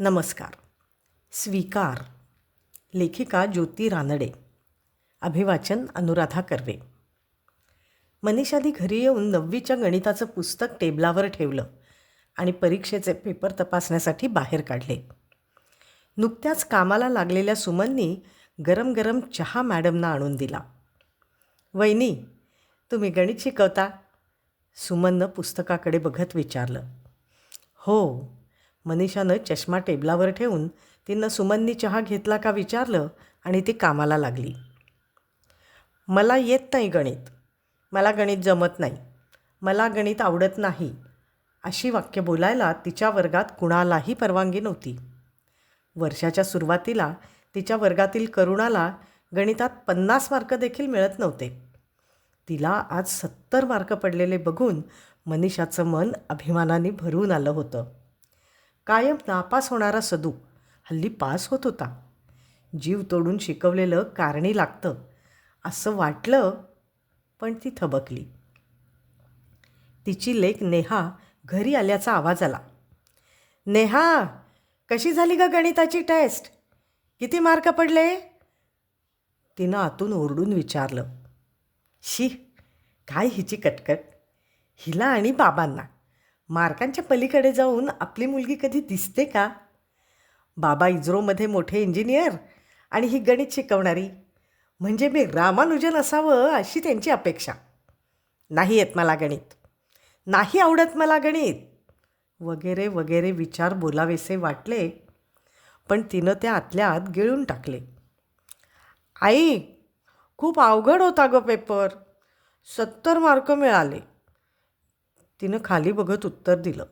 नमस्कार. स्वीकार. लेखिका ज्योती रानडे. अभिवाचन अनुराधा कर्वे. मनीषाने घरी येऊन नववीच्या गणिताचं पुस्तक टेबलावर ठेवलं आणि परीक्षेचे पेपर तपासण्यासाठी बाहेर काढले. नुकत्याच कामाला लागलेल्या सुमननी गरम गरम चहा मॅडमना आणून दिला. वहिनी तुम्ही गणित शिकवता? सुमननं पुस्तकाकडे बघत विचारलं. हो मनीषानं चष्मा टेबलावर ठेवून तिनं सुमननी चहा घेतला का विचारलं आणि ती कामाला लागली. मला येत नाही गणित. मला गणित जमत नाही. मला गणित आवडत नाही. अशी वाक्य बोलायला तिच्या वर्गात कुणालाही परवानगी नव्हती. वर्षाच्या सुरुवातीला तिच्या वर्गातील करुणाला गणितात पन्नास मार्क देखील मिळत नव्हते. तिला आज सत्तर मार्क पडलेले बघून मनीषाचं मन अभिमानाने भरून आलं होतं. कायम नापास होणारा सदू हल्ली पास होत होता. जीव तोडून शिकवलेलं कारणी लागतं असं वाटलं पण ती थबकली. तिची लेख नेहा घरी आल्याचा आवाज आला. नेहा कशी झाली ग गणिताची टेस्ट? किती मार्क पडले? तिनं आतून ओरडून विचारलं. शी काय हिची कटकट? हिला आणि बाबांना. मार्कांच्या पलीकडे जाऊन आपली मुलगी कधी दिसते का? बाबा इस्रोमध्ये मोठे इंजिनियर आणि ही गणित शिकवणारी. म्हणजे मी रामानुजन असावं अशी त्यांची अपेक्षा. नाही येत मला गणित. नाही आवडत मला गणित. वगैरे वगैरे विचार बोलावेसे वाटले. पण तिनं त्या आतल्या आत गिळून टाकले. आई खूप अवघड होता गं पेपर. सत्तर मार्क मिळाले. तिनं खाली बघत उत्तर दिलं.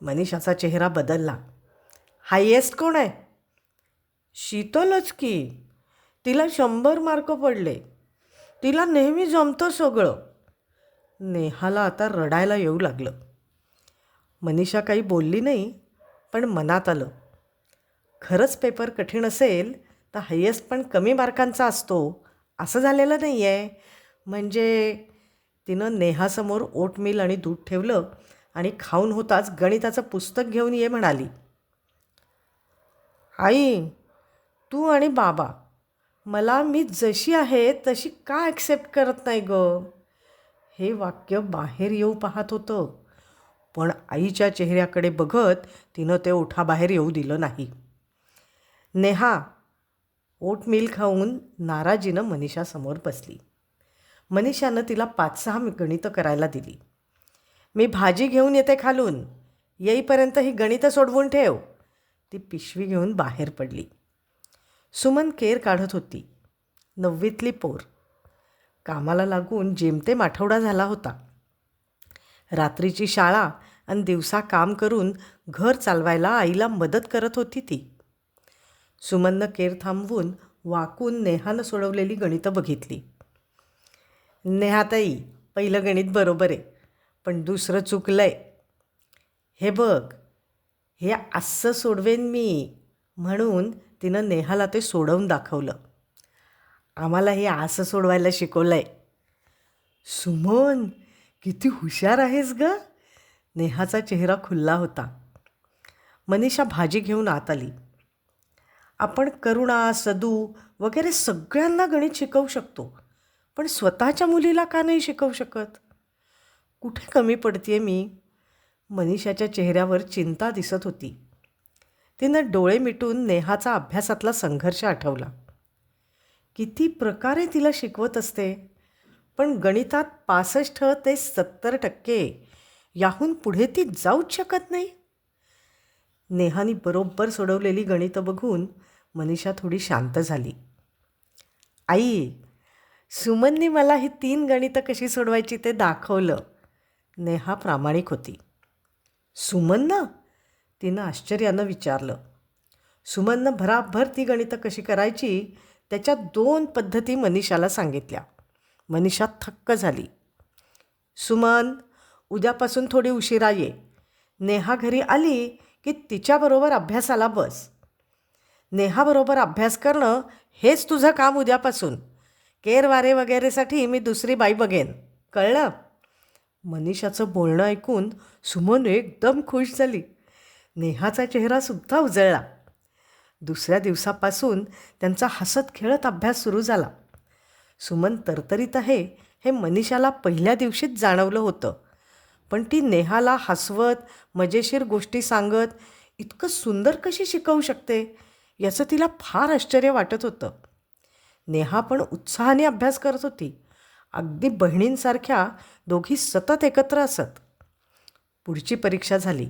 मनीषाचा चेहरा बदलला. हायेस्ट कोण आहे? शीतलच की. तिला शंभर मार्क पडले. तिला नेहमी जमतं सगळं. नेहाला आता रडायला येऊ लागलं. मनीषा काही बोलली नाही पण मनात आलं. खरंच पेपर कठीण असेल तर हायेस्ट पण कमी मार्कांचा असतो. असं झालेलं नाही आहे म्हणजे तिनं नेहासमोर ओटमील आणि दूध ठेवलं आणि खाऊन होताच गणिताचं पुस्तक घेऊन ये म्हणाली. आई तू आणि बाबा मला मी जशी आहे तशी का ॲक्सेप्ट करत नाही ग? हे वाक्य बाहेर येऊ पाहत होतं. पण आईच्या चेहऱ्याकडे बघत तिनं ते ओठाबाहेर येऊ दिलं नाही. नेहा ओटमील खाऊन नाराजीनं मनीषासमोर बसली. मनीषानं तिला पाच सहा गणितं करायला दिली. मी भाजी घेऊन येते खालून. येईपर्यंत ही गणितं सोडवून ठेव. ती पिशवी घेऊन बाहेर पडली. सुमन केर काढत होती. नववीतली पोर. कामाला लागून जेमतेम आठवडा झाला होता. रात्रीची शाळा आणि दिवसा काम करून घर चालवायला आईला मदत करत होती ती. सुमननं केर थांबवून वाकून नेहानं सोडवलेली गणितं बघितली. नेहाताई पहिलं गणित बरोबर आहे पण दुसरं चुकलं आहे हे बघ हे असं सोडवेन मी म्हणून तिनं नेहाला ते सोडवून दाखवलं. आम्हाला हे असं सोडवायला शिकवलं आहे सुमन किती हुशार आहेस ग. नेहाचा चेहरा खुल्ला होता. मनीषा भाजी घेऊन आत आली. आपण करुणा सदू वगैरे सगळ्यांना गणित शिकवू शकतो. पण स्वतःच्या मुलीला का नाही शिकवू शकत? कुठे कमी पडते मी? मनीषाच्या चेहऱ्यावर चिंता दिसत होती. तिनं डोळे मिटून नेहाचा अभ्यासातला संघर्ष आठवला. किती प्रकारे तिला शिकवत असते. पण गणितात पासष्ट ते सत्तर टक्के याहून पुढे ती जाऊच शकत नाही. नेहानी बरोबर सोडवलेली गणितं बघून मनीषा थोडी शांत झाली. आई सुमनने मला ही तीन गणितं कशी सोडवायची ते दाखवलं. नेहा प्रामाणिक होती. सुमननं? तिनं आश्चर्यानं विचारलं. सुमननं भराभर ती गणितं कशी करायची त्याच्या दोन पद्धती मनीषाला सांगितल्या. मनीषा थक्क झाली. सुमन उद्यापासून थोडी उशिरा ये. नेहा घरी आली की तिच्याबरोबर अभ्यासाला बस. नेहाबरोबर अभ्यास करणं हेच तुझं काम उद्यापासून. केरवारे वगैरेसाठी मी दुसरी बाई बघेन. कळलं? मनीषाचं बोलणं ऐकून सुमन एकदम खुश झाली. नेहाचा चेहरासुद्धा उजळला. दुसऱ्या दिवसापासून त्यांचा हसत खेळत अभ्यास सुरू झाला. सुमन तरतरीत आहे हे मनीषाला पहिल्या दिवशीच जाणवलं होतं. पण ती नेहाला हसवत मजेशीर गोष्टी सांगत इतकं सुंदर कशी शिकवू शकते? याचं तिला फार आश्चर्य वाटत होतं. नेहा पण उत्साहाने अभ्यास करत होती. अगदी बहिणींसारख्या दोघी सतत एकत्र असत. पुढची परीक्षा झाली.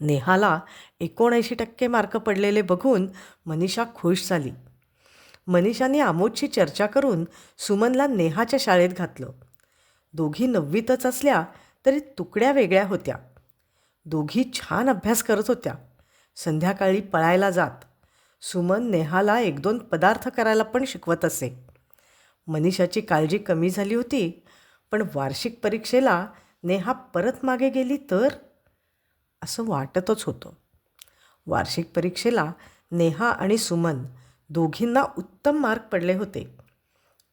नेहाला एकोणऐंशी टक्के मार्क पडलेले बघून मनीषा खुश झाली. मनीषाने आमोदची चर्चा करून सुमनला नेहाच्या शाळेत घातलं. दोघी नववीतच असल्या तरी तुकड्या वेगळ्या होत्या. दोघी छान अभ्यास करत होत्या. संध्याकाळी पळायला जात. सुमन नेहाला एक दोन पदार्थ करायला पण शिकवत असे. मनीषाची काळजी कमी झाली होती पण वार्षिक परीक्षेला नेहा परत मागे गेली तर? असं वाटतच होतं. वार्षिक परीक्षेला नेहा आणि सुमन दोघींना उत्तम मार्क पडले होते.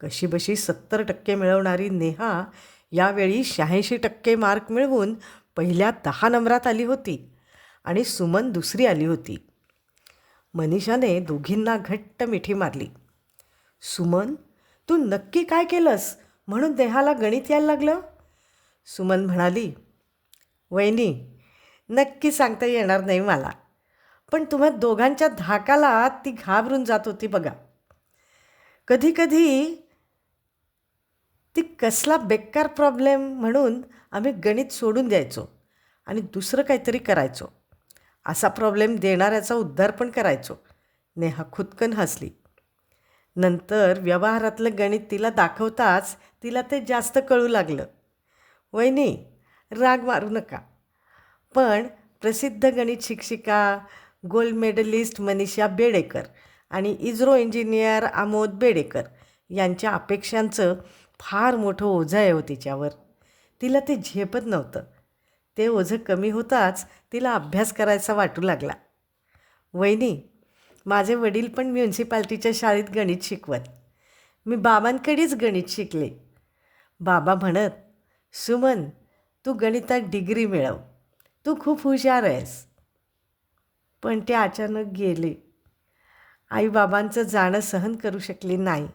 कशीबशी सत्तर टक्के मिळवणारी नेहा यावेळी शहाऐंशी टक्के मार्क मिळवून पहिल्या दहा नंबरात आली होती आणि सुमन दुसरी आली होती. मनीषाने दोघींना घट्ट मिठी मारली. सुमन तू नक्की काय केलंस? म्हणून देहाला गणित यायला लागलं? सुमन म्हणाली वहिनी नक्की सांगता येणार नाही मला पण तुम्हा दोघांच्या धाकाला ती घाबरून जात होती बघा. कधीकधी ती कसला बेकार प्रॉब्लेम म्हणून आम्ही गणित सोडून द्यायचो आणि दुसरं काहीतरी करायचो. असा प्रॉब्लेम देणाऱ्याचा उद्धार पण करायचो. नेहा खुदकन हसली. नंतर व्यवहारातलं गणित तिला दाखवताच तिला ते जास्त कळू लागलं. वहिनी राग मारू नका. पण प्रसिद्ध गणित शिक्षिका गोल्ड मेडलिस्ट मनीषा बेडेकर आणि इस्रो इंजिनियर आमोद बेडेकर यांच्या अपेक्षांचं फार मोठं ओझं आहे हो तिच्यावर. तिला ते झेपत नव्हतं. ते ओझं कमी होताच तिला अभ्यास करायचा वाटू लागला. वहिनी माझे वडील पण म्युन्सिपाल्टीच्या शाळेत गणित शिकवत. मी बाबांकडेच गणित शिकले. बाबा म्हणत सुमन तू गणितात डिग्री मिळव. तू खूप हुशार आहेस. पण ते अचानक गेले. आईबाबांचं जाणं सहन करू शकली नाही.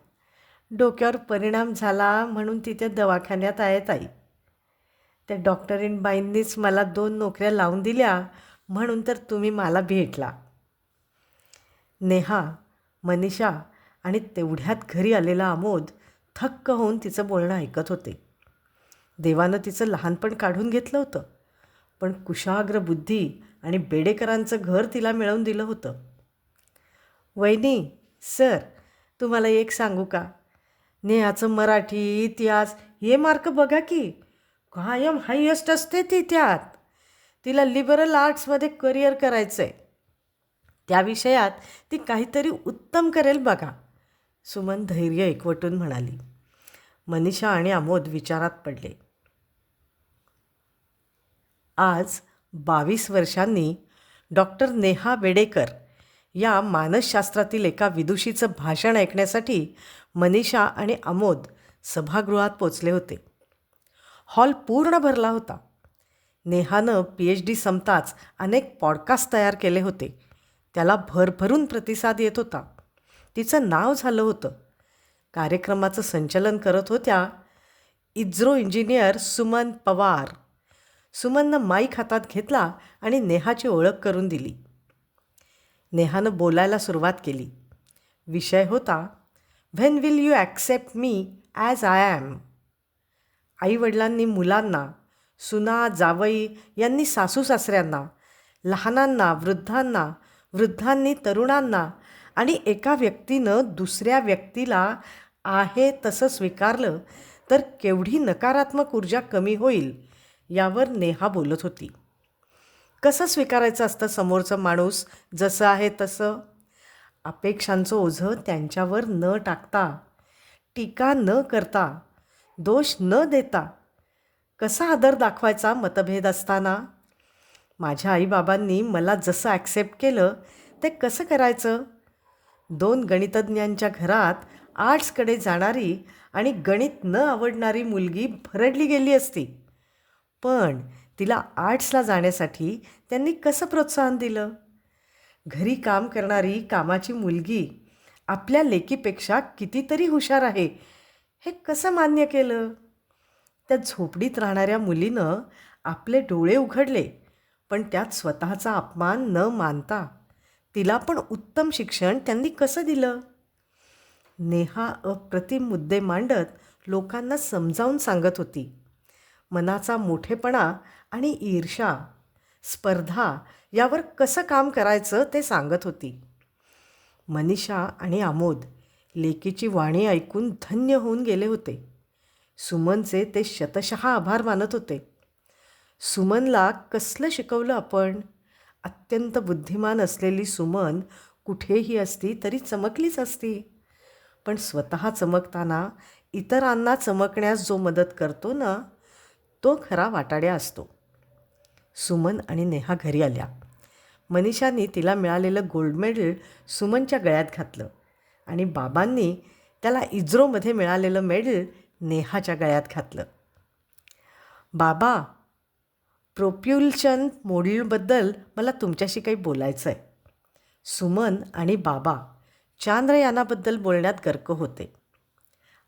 डोक्यावर परिणाम झाला म्हणून तिथे दवाखान्यात आहेत आई त्या डॉक्टरीनबाईंनीच मला दोन नोकऱ्या लावून दिल्या म्हणून तर तुम्ही मला भेटला. नेहा मनीषा आणि तेवढ्यात घरी आलेला आमोद थक्क होऊन तिचं बोलणं ऐकत होते. देवानं तिचं लहानपण काढून घेतलं होतं पण कुशाग्र बुद्धी आणि बेडेकरांचं घर तिला मिळवून दिलं होतं. वहिनी सर तुम्हाला एक सांगू का? नेहाचं मराठी इतिहास हे मार्क बघा की. कायम हायेस्ट असते ती त्यात. तिला लिबरल आर्ट्समध्ये करिअर करायचं आहे त्या विषयात ती काहीतरी उत्तम करेल बघा सुमन धैर्य एकवटून म्हणाली. मनीषा आणि आमोद विचारात पडले. आज बावीस वर्षांनी डॉक्टर नेहा बेडेकर या मानसशास्त्रातील एका विदुषीचं भाषण ऐकण्यासाठी मनीषा आणि आमोद सभागृहात पोचले होते. हॉल पूर्ण भरला होता. नेहानं पी एच डी संपताच अनेक पॉडकास्ट तयार केले होते. त्याला भरभरून प्रतिसाद येत होता. तिचं नाव झालं होतं. कार्यक्रमाचं संचलन करत होत्या इज्रो इंजिनियर सुमन पवार. सुमननं माईक हातात घेतला आणि नेहाची ओळख करून दिली. नेहानं बोलायला सुरुवात केली. विषय होता when will you accept me as I am आईवडिलांनी मुलांना सुना जावई यांनी सासू सासऱ्यांना लहानांना वृद्धांना वृद्धांनी तरुणांना आणि एका व्यक्तीनं दुसऱ्या व्यक्तीला आहे तसं स्वीकारलं तर केवढी नकारात्मक ऊर्जा कमी होईल यावर नेहा बोलत होती. कसं स्वीकारायचं असतं समोरचं माणूस? जसं आहे तसं. अपेक्षांचं ओझं त्यांच्यावर न टाकता टीका न करता दोष न देता कसा आदर दाखवायचा मतभेद असताना? माझ्या आईबाबांनी मला जसं ॲक्सेप्ट केलं ते कसं करायचं? दोन गणितज्ञांच्या घरात आर्ट्सकडे जाणारी आणि गणित न आवडणारी मुलगी भरडली गेली असती. पण तिला आर्ट्सला जाण्यासाठी त्यांनी कसं प्रोत्साहन दिलं? घरी काम करणारी कामाची मुलगी आपल्या लेकीपेक्षा कितीतरी हुशार आहे हे कसं मान्य केलं? त्या झोपडीत राहणाऱ्या मुलीनं आपले डोळे उघडले पण त्यात स्वतःचा अपमान न मानता तिला पण उत्तम शिक्षण त्यांनी कसं दिलं? नेहा अप्रतिम मुद्दे मांडत लोकांना समजावून सांगत होती. मनाचा मोठेपणा आणि ईर्षा स्पर्धा यावर कसं काम करायचं ते सांगत होती. मनीषा आणि आमोद लेकीची वाणी ऐकून धन्य होऊन गेले होते. सुमनचे ते शतशः आभार मानत होते. सुमनला कसलं शिकवलं आपण? अत्यंत बुद्धिमान असलेली सुमन कुठेही असती तरी चमकलीच असती. पण स्वतः चमकताना इतरांना चमकण्यास जो मदत करतो ना तो खरा वाटाड्या असतो. सुमन आणि नेहा घरी आल्या. मनीषाने तिला मिळालेलं गोल्ड मेडल सुमनच्या गळ्यात घातलं. आणि बाबांनी त्याला इज्रोमध्ये मिळालेलं मेडल नेहाच्या गळ्यात घातलं. बाबा प्रोप्युल्शन मोड्यूलबद्दल मला तुमच्याशी काही बोलायचं आहे सुमन आणि बाबा चांद्रयानाबद्दल बोलण्यात गर्क होते.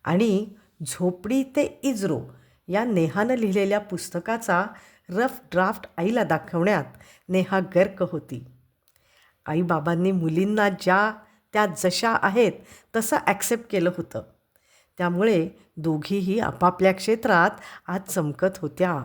आणि झोपडी ते इज्रो या नेहानं लिहिलेल्या पुस्तकाचा रफ ड्राफ्ट आईला दाखवण्यात नेहा गर्क होती. आईबाबांनी मुलींना ज्या त्या जशा आहेत तसं ॲक्सेप्ट केलं होतं. त्यामुळे दोघीही आपापल्या क्षेत्रात आज चमकत होत्या.